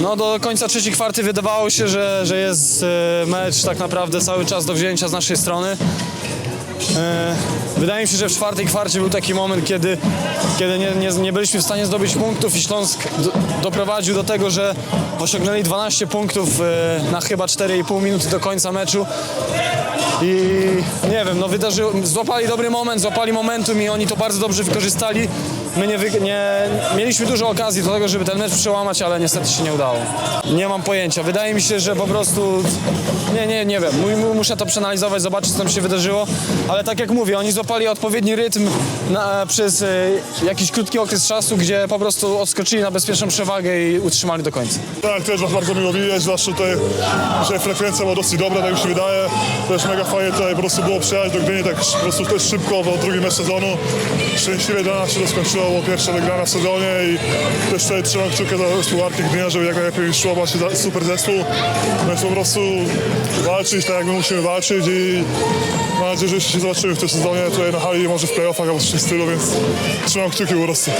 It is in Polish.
No do końca trzeciej kwarty wydawało się, że, że jest e, mecz tak naprawdę cały czas do wzięcia z naszej strony. E, Wydaje mi się, że w czwartej kwarcie był taki moment, kiedy, kiedy nie, nie, nie byliśmy w stanie zdobyć punktów i Śląsk do, doprowadził do tego, że osiągnęli 12 punktów e, na chyba 4,5 minuty do końca meczu. I nie wiem, no wydarzyło, złapali dobry moment, złapali momentum i oni to bardzo dobrze wykorzystali. My nie, wy, nie mieliśmy dużo okazji do tego, żeby ten mecz przełamać, ale niestety się nie udało. Nie mam pojęcia. Wydaje mi się, że po prostu nie, nie, nie wiem. Mu- mu- Muszę to przeanalizować, zobaczyć, co tam się wydarzyło. Ale tak jak mówię, oni złapali odpowiedni rytm na, przez e, jakiś krótki okres czasu, gdzie po prostu odskoczyli na bezpieczną przewagę i utrzymali do końca. Tak, też was bardzo miło widzieć, zwłaszcza tutaj, że frekwencja była dosyć dobra, tak mi się wydaje. Też mega fajnie tutaj po prostu było przyjechać do Gdyni tak po prostu też szybko, bo drugi mecz sezonu. Szczęśliwie dla nas się to skończyło, bo pierwsza wygrana w sezonie i też tutaj trzymam kciuki za zespół Arctic Gdynia, żeby jak najlepiej szło, właśnie super zespół. Więc po prostu walczyć tak jak my musimy walczyć i mam nadzieję, że się zobaczymy w tym sezonie tutaj na hali, może w playoffach albo w stylu, więc trzymam kciuki po prostu.